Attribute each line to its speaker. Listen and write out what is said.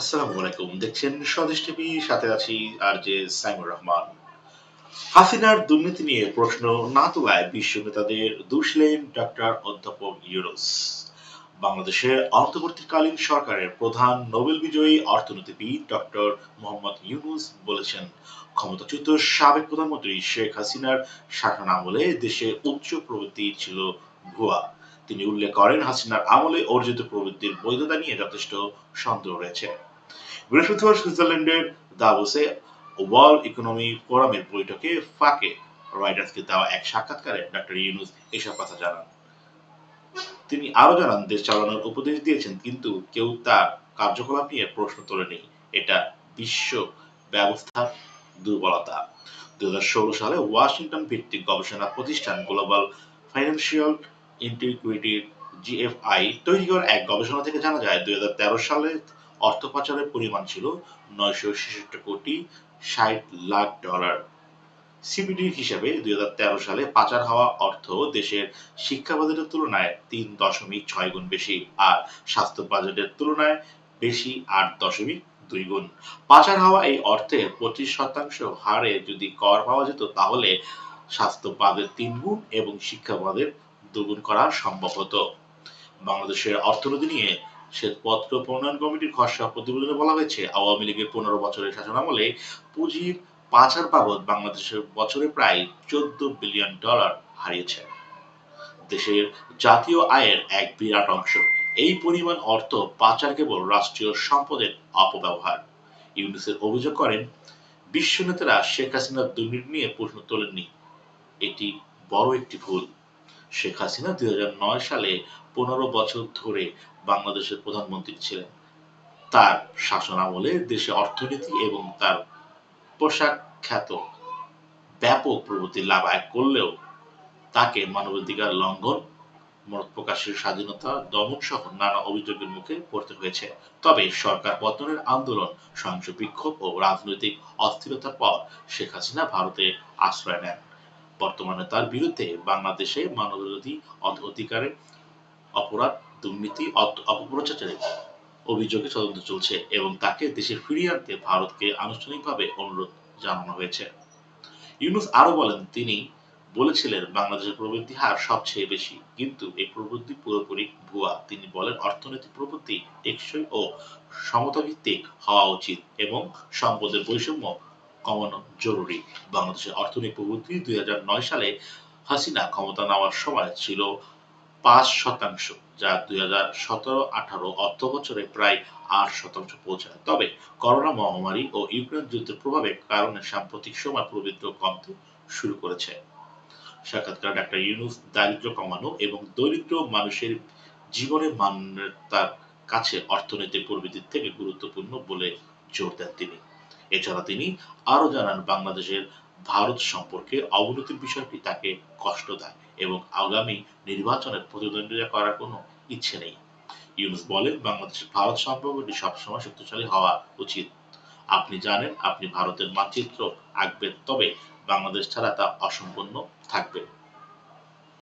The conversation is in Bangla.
Speaker 1: আসসালামু আলাইকুম। দেখছেন স্বদেশ টিভি, সাথে আছি আর যে সাইমুর রহমান। হাসিনার দুর্নীতি নিয়ে প্রশ্ন না তোলায় বিশ্ব নেতাদের দুষলেন অধ্যাপক ইউরোস বাংলাদেশের অন্তর্বর্তীকালীন সরকারের প্রধান নোবেল বিজয়ী অর্থনীতিবিদ ডক্টর মোহাম্মদ ইউনুস বলেছেন, ক্ষমতাচ্যুত সাবেক প্রধানমন্ত্রী শেখ হাসিনার শাসন আমলে দেশে উচ্চ প্রবৃদ্ধি ছিল ভুয়া। তিনি উল্লেখ করেন, হাসিনার আমলে অর্জিত প্রবৃদ্ধির বৈধতা নিয়ে যথেষ্ট সন্দেহ রয়েছে। বৃহস্পতিবার সুইজারল্যান্ডের দাভোসে ওয়ার্ল্ড ইকোনমি ফোরামের বৈঠকে ফাঁকে রয়টার্সকে দেওয়া এক সাক্ষাৎকারে ডক্টর ইউনুস এসব কথা জানান। তিনি আরও জানান, দেশ চালানোর উপদেশ দিয়েছেন, কিন্তু কেউ তার কার্যকলাপ নিয়ে প্রশ্ন তোলেনি। এটা বিশ্ব ব্যবস্থার দুর্বলতা। দু হাজার ষোলো সালে ওয়াশিংটন ভিত্তিক গবেষণা প্রতিষ্ঠান গ্লোবাল ফাইন্যান্সিয়াল ইন্টিগ্রিটির জিএফআই তৈরি করা এক গবেষণা থেকে জানা যায়, দুই হাজার তেরো সালে অর্থ পাচারের পরিমাণ ছিল নয়শো ছেষট্টি কোটি ষাট লাখ ডলার। সিবিডির হিসাবে দুই সালে পাচার হওয়া অর্থ দেশের শিক্ষা বাজেটের তুলনায় তিন দশমিক ছয় গুণ বেশি আর স্বাস্থ্য বাজেটের তুলনায় বেশি আট দশমিক দুই গুণ। পাচার হওয়া এই অর্থের পঁচিশ শতাংশ হারে যদি কর পাওয়া যেত, তাহলে স্বাস্থ্য বাজেট তিন গুণ এবং শিক্ষা বাজেট দুগুণ করা সম্ভব হতো। বাংলাদেশের অর্থনীতি নিয়ে শ্বেতপত্র প্রণয়ন কমিটির খসড়া প্রতিবেদনে বলা হয়েছে, আওয়ামী লীগের পনেরো বছরের শাসনামলে পুঁজির পাচার বাবদ বাংলাদেশের বছরে প্রায় চোদ্দ বিলিয়ন ডলার হারিয়েছে। দেশের জাতীয় আয়ের এক বিরাট অংশ। এই পরিমাণ অর্থ পাচার কেবল রাষ্ট্রীয় সম্পদের অপব্যবহার। ইউনিসেফ অভিযোগ করেন, বিশ্ব নেতারা শেখ হাসিনার দুর্নীতি নিয়ে প্রশ্ন তোলেননি। এটি বড় একটি ভুল। শেখ হাসিনা দুই হাজার নয় সালে পনেরো বছর ধরে বাংলাদেশের প্রধানমন্ত্রী ছিলেন। তার শাসনামলে দেশে অর্থনীতি এবং তার পোশাক খ্যাত ব্যাপক প্রগতি লাভ আয় করলেও তাকে মানবাধিকার লঙ্ঘন, মত প্রকাশের স্বাধীনতা দমন সহ নানা অভিযোগের মুখে পড়তে হয়েছে। তবে সরকার পতনের আন্দোলন, সহিংস বিক্ষোভ ও রাজনৈতিক অস্থিরতার পর শেখ হাসিনা ভারতে আশ্রয় নেন। বর্তমানে তার বিরুদ্ধে বাংলাদেশে মানবাধিকার অধ- অধিকারের অপরাধ, দুর্নীতি অপপ্রচারের অভিযোগে তদন্ত চলছে এবং তাকে দেশে ফিরিয়ে আনতে ভারতকে আনুষ্ঠানিকভাবে অনুরোধ জানানো হয়েছে। ইউনুস আরও বলেন, তিনি বলেছিলেন, বাংলাদেশের প্রবৃদ্ধি হার সবচেয়ে বেশি। কিন্তু এই প্রবৃদ্ধি পুরোপুরি ভুয়া। তিনি বলেন, অর্থনৈতিক প্রবৃদ্ধি টেকসই ও সমতা ভিত্তিক হওয়া উচিত এবং সম্পদের বৈষম্য কমানো জরুরি। বাংলাদেশের অর্থনৈতিক প্রবৃদ্ধি দুই সালে হাসিনা ক্ষমতা নেওয়ার সময় ছিল পাঁচ শতাংশ, যা দুই হাজার সতেরো আঠারো অর্থ বছরে প্রায় আট শতাংশ পৌঁছায়। তবে করোনা মহামারী ও ইউক্রেন যুদ্ধের প্রভাবের কারণে সাম্প্রতিক সময় প্রবৃদ্ধি কমতে শুরু করেছে। সাক্ষাৎকার ডাক্তার ইউনুস দারিদ্র কমানো এবং দরিদ্র মানুষের জীবনের মানের তার কাছে অর্থনৈতিক প্রবৃদ্ধির থেকে গুরুত্বপূর্ণ বলে জোর দেন তিনি। এছাড়া তিনি আরও জানান, বাংলাদেশের ভারত সম্পর্কে অবনতির বিষয়টি তাকে কষ্ট দেয় এবং আগামী নির্বাচনের প্রতিদ্বন্দ্বিতা করার কোনো ইচ্ছে নেই। ইউনুস বলেন, বাংলাদেশের ভারত সম্পর্কটি সবসময় শক্তিশালী হওয়া উচিত। আপনি জানেন, আপনি ভারতের মানচিত্র আঁকবেন, তবে বাংলাদেশ ছাড়া তা অসম্পূর্ণ থাকবে